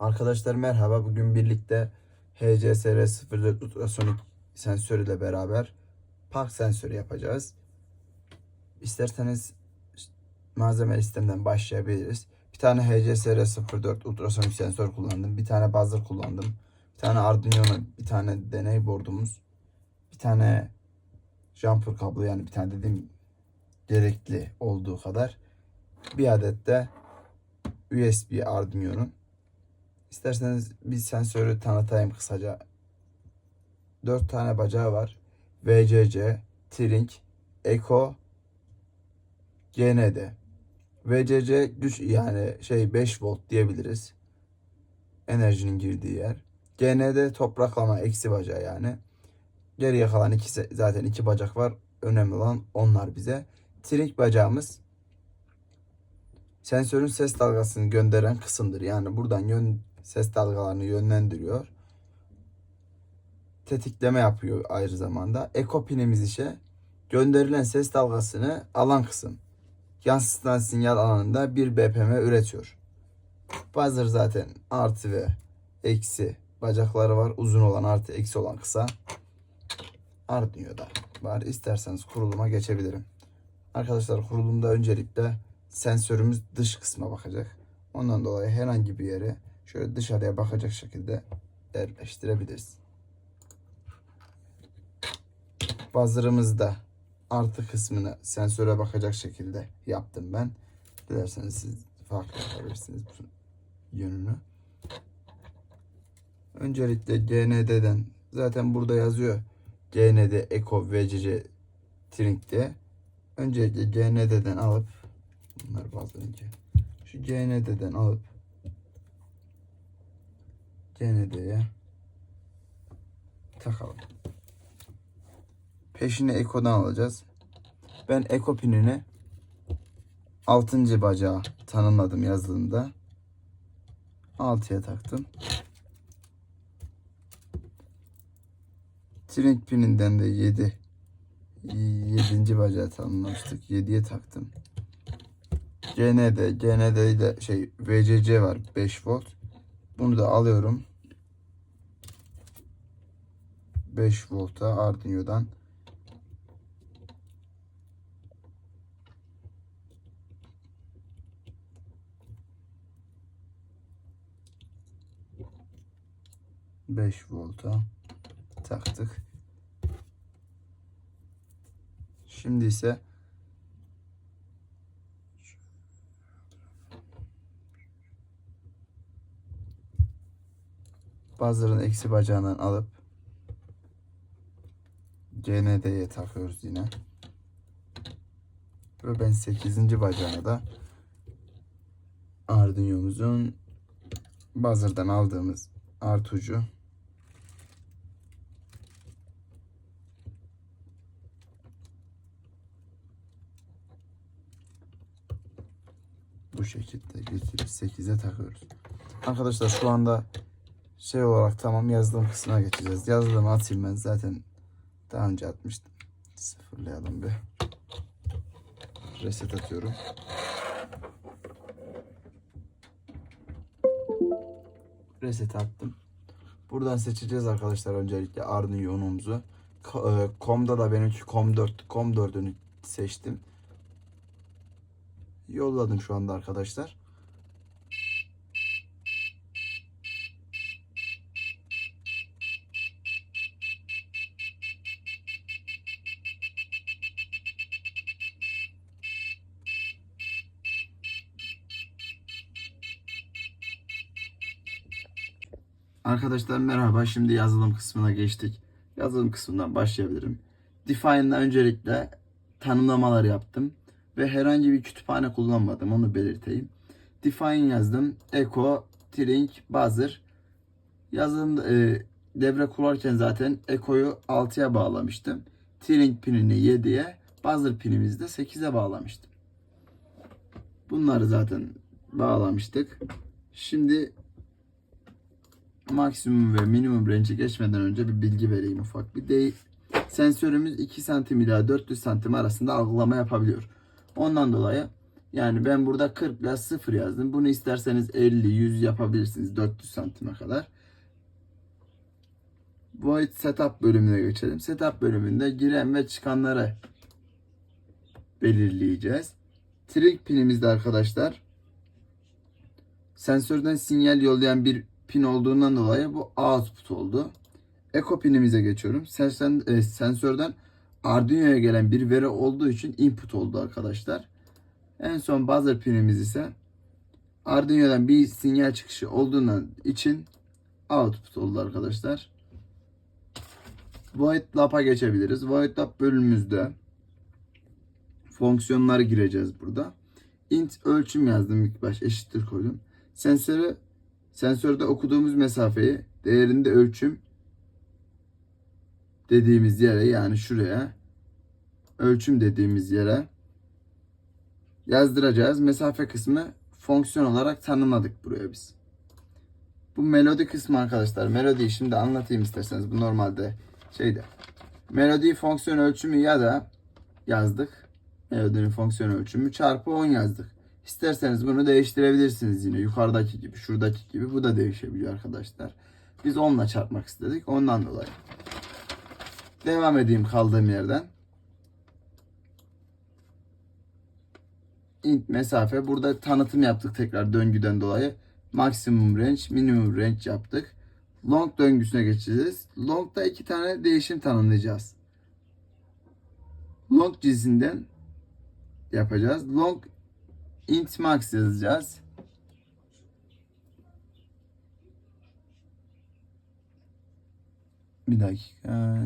Arkadaşlar merhaba. Bugün birlikte HCSR 04 ultrasonik sensör ile beraber park sensörü yapacağız. İsterseniz malzeme listesinden başlayabiliriz. Bir tane HCSR 04 ultrasonik sensör kullandım. Bir tane buzzer kullandım. Bir tane Arduino, bir tane deney boardumuz. Bir tane jumper kablo yani bir tane dediğim gerekli olduğu kadar. Bir adet de USB Arduino'nun İsterseniz bir sensörü tanıtayım kısaca. 4 tane bacağı var. VCC, Trink, Eco, GND. VCC güç yani şey 5 volt diyebiliriz. Enerjinin girdiği yer. GND topraklama eksi bacağı yani. Geriye kalan ikisi zaten iki bacak var. Önemli olan onlar bize. Trink bacağımız sensörün ses dalgasını gönderen kısımdır. Yani buradan yön ses dalgalarını yönlendiriyor. Tetikleme yapıyor ayrı zamanda. Eko pinimiz işe gönderilen ses dalgasını alan kısım. Yansıtılan sinyal alanında bir BPM üretiyor. Buzzer zaten artı ve eksi bacakları var. Uzun olan artı eksi olan kısa. Arduino'da var. İsterseniz kuruluma geçebilirim. Arkadaşlar kurulumda öncelikle sensörümüz dış kısma bakacak. Ondan dolayı herhangi bir yere şöyle dışarıya bakacak şekilde yerleştirebiliriz. Buzzer'ımızda artı kısmını sensöre bakacak şekilde yaptım ben. Dilerseniz siz farklı yapabilirsiniz bu yönünü. Öncelikle GND'den zaten burada yazıyor. GND Eco VCC Trink diye. Öncelikle GND'den alıp bunlar bazılarınki. Şu GND'den alıp GND'ye takalım. Peşine Eko'dan alacağız. Ben Eko pinini 6. bacağı tanımladım yazılımda. 6'ya taktım. Trink pininden de 7 7. bacağı tanımlamıştık. 7'ye taktım. GND, GND de şey VCC var 5 volt. Bunu da alıyorum. 5 volta Arduino'dan Beş volta taktık. Şimdi ise Buzzer'ın eksi bacağından alıp GND'ye takıyoruz yine. Ve ben 8. bacağına da Arduino'muzun Buzzer'dan aldığımız artı bu şekilde götürüp 8'e takıyoruz. Arkadaşlar şu anda şey olarak tamam yazılım kısmına geçeceğiz. Yazılımı atayım ben zaten daha önce atmıştım. Sıfırlayalım bir. Reset atıyorum. Reset attım. Buradan seçeceğiz arkadaşlar öncelikle Arduino'muzu. Ko- e, Com'da da benimki Com4 Com4'ünü seçtim. Yolladım şu anda arkadaşlar. Arkadaşlar merhaba. Şimdi yazılım kısmına geçtik. Yazılım kısmından başlayabilirim. Define'la öncelikle tanımlamalar yaptım. Ve herhangi bir kütüphane kullanmadım. Onu belirteyim. Define yazdım. Echo, Trink, Buzzer. Yazılım e, devre kurarken zaten Echo'yu 6'ya bağlamıştım. Trink pinini 7'ye, Buzzer pinimizi de 8'e bağlamıştım. Bunları zaten bağlamıştık. Şimdi maksimum ve minimum range'e geçmeden önce bir bilgi vereyim ufak bir değil. Sensörümüz 2 santim ila 400 santim arasında algılama yapabiliyor. Ondan dolayı Yani ben burada 40 ile 0 yazdım. Bunu isterseniz 50, 100 yapabilirsiniz 400 santime kadar. Void Setup bölümüne geçelim. Setup bölümünde giren ve çıkanları belirleyeceğiz. Trig pinimizde arkadaşlar sensörden sinyal yollayan bir pin olduğundan dolayı bu output oldu. Echo pinimize geçiyorum. Sensen, e, sensörden Arduino'ya gelen bir veri olduğu için input oldu arkadaşlar. En son buzzer pinimiz ise Arduino'dan bir sinyal çıkışı olduğundan için output oldu arkadaşlar. Void Lab'a geçebiliriz. Void Lab bölümümüzde fonksiyonları gireceğiz burada. int ölçüm yazdım ilk baş eşittir koydum. Sensörü sensörde okuduğumuz mesafeyi değerinde ölçüm dediğimiz yere yani şuraya ölçüm dediğimiz yere yazdıracağız. Mesafe kısmı fonksiyon olarak tanımladık buraya biz. Bu melodi kısmı arkadaşlar. Melodiyi şimdi anlatayım isterseniz. Bu normalde şeyde. Melodi fonksiyon ölçümü ya da yazdık. Melodinin fonksiyon ölçümü çarpı 10 yazdık. İsterseniz bunu değiştirebilirsiniz yine. Yukarıdaki gibi, şuradaki gibi. Bu da değişebiliyor arkadaşlar. Biz 10 ile çarpmak istedik. Ondan dolayı. Devam edeyim kaldığım yerden. int mesafe. Burada tanıtım yaptık tekrar döngüden dolayı. Maksimum range, minimum range yaptık. Long döngüsüne geçeceğiz. Long'da iki tane değişim tanımlayacağız. Long cinsinden yapacağız. Long int max yazacağız. Bir dakika.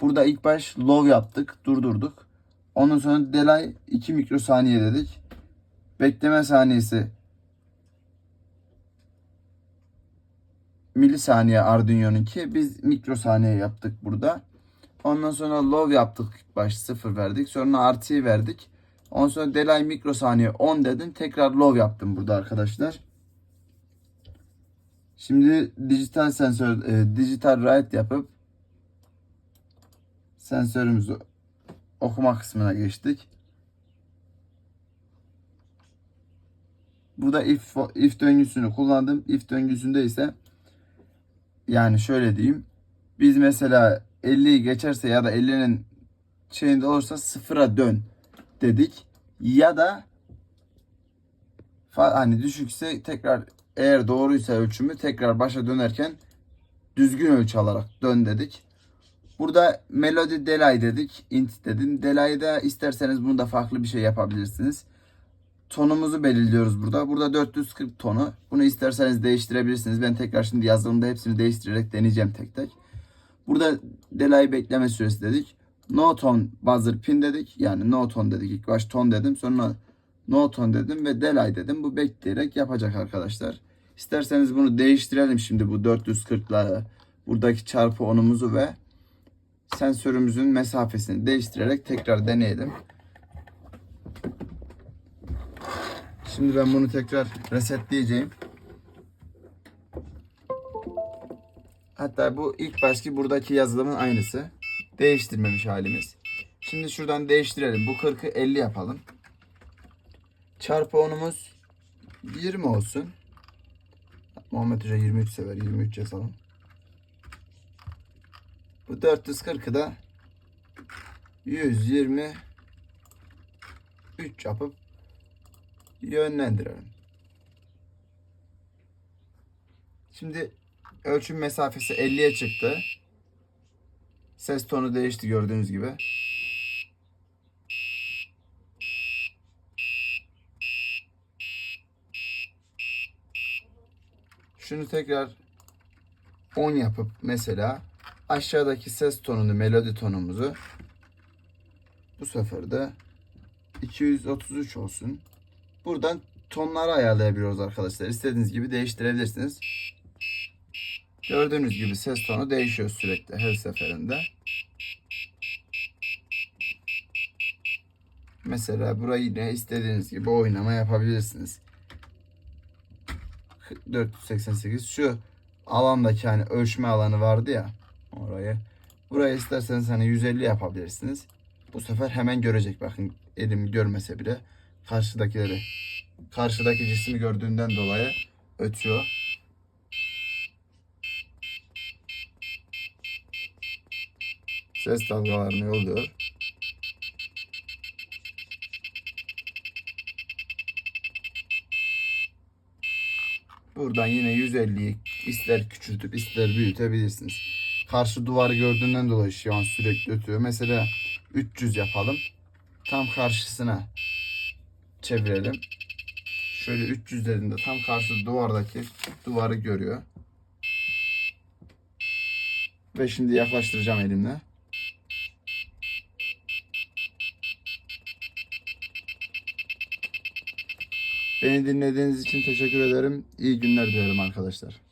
Burada ilk baş low yaptık. Durdurduk. Ondan sonra delay 2 mikrosaniye dedik. Bekleme saniyesi milisaniye Arduino'nunki. Biz mikrosaniye yaptık burada. Ondan sonra low yaptık baş 0 verdik. Sonra artıyı verdik. Ondan sonra delay mikrosaniye 10 dedim. Tekrar low yaptım burada arkadaşlar. Şimdi dijital sensör, e, dijital write yapıp sensörümüzü okuma kısmına geçtik. Burada if, if döngüsünü kullandım. If döngüsünde ise yani şöyle diyeyim. Biz mesela 50'yi geçerse ya da 50'nin şeyinde olursa sıfıra dön dedik. Ya da hani düşükse tekrar eğer doğruysa ölçümü tekrar başa dönerken düzgün ölçü alarak dön dedik. Burada melody delay dedik. Int dedim. Delay'da isterseniz bunu da farklı bir şey yapabilirsiniz. Tonumuzu belirliyoruz burada. Burada 440 tonu. Bunu isterseniz değiştirebilirsiniz. Ben tekrar şimdi yazdığımda hepsini değiştirerek deneyeceğim tek tek. Burada delay bekleme süresi dedik. No tone buzzer pin dedik. Yani no tone dedik. İlk baş ton dedim. Sonra no tone dedim ve delay dedim. Bu bekleyerek yapacak arkadaşlar. İsterseniz bunu değiştirelim şimdi bu 440'la buradaki çarpı 10'umuzu ve sensörümüzün mesafesini değiştirerek tekrar deneyelim. Şimdi ben bunu tekrar resetleyeceğim. Hatta bu ilk başki buradaki yazılımın aynısı. Değiştirmemiş halimiz. Şimdi şuradan değiştirelim. Bu 40'ı 50 yapalım. Çarpı 10'umuz 20 olsun. Muhammed Hoca 23 sever. 23 yazalım. Bu 440'ı da 123 yapıp yönlendirelim. Şimdi ölçüm mesafesi 50'ye çıktı. Ses tonu değişti gördüğünüz gibi. Şunu tekrar 10 yapıp mesela aşağıdaki ses tonunu, melodi tonumuzu bu sefer de 233 olsun. Buradan tonları ayarlayabiliyoruz arkadaşlar. İstediğiniz gibi değiştirebilirsiniz. Gördüğünüz gibi ses tonu değişiyor sürekli her seferinde. Mesela burayı yine istediğiniz gibi oynama yapabilirsiniz. 488 şu alandaki hani ölçme alanı vardı ya orayı. Buraya isterseniz hani 150 yapabilirsiniz. Bu sefer hemen görecek bakın elimi görmese bile karşıdakileri. Karşıdaki cismi gördüğünden dolayı ötüyor. Ses dalgalarını yolluyor. Buradan yine 150'yi ister küçültüp ister büyütebilirsiniz. Karşı duvarı gördüğünden dolayı şu an sürekli ötüyor. Mesela 300 yapalım. Tam karşısına çevirelim. Şöyle 300 dediğinde tam karşı duvardaki duvarı görüyor. Ve şimdi yaklaştıracağım elimle. Beni dinlediğiniz için teşekkür ederim. İyi günler dilerim arkadaşlar.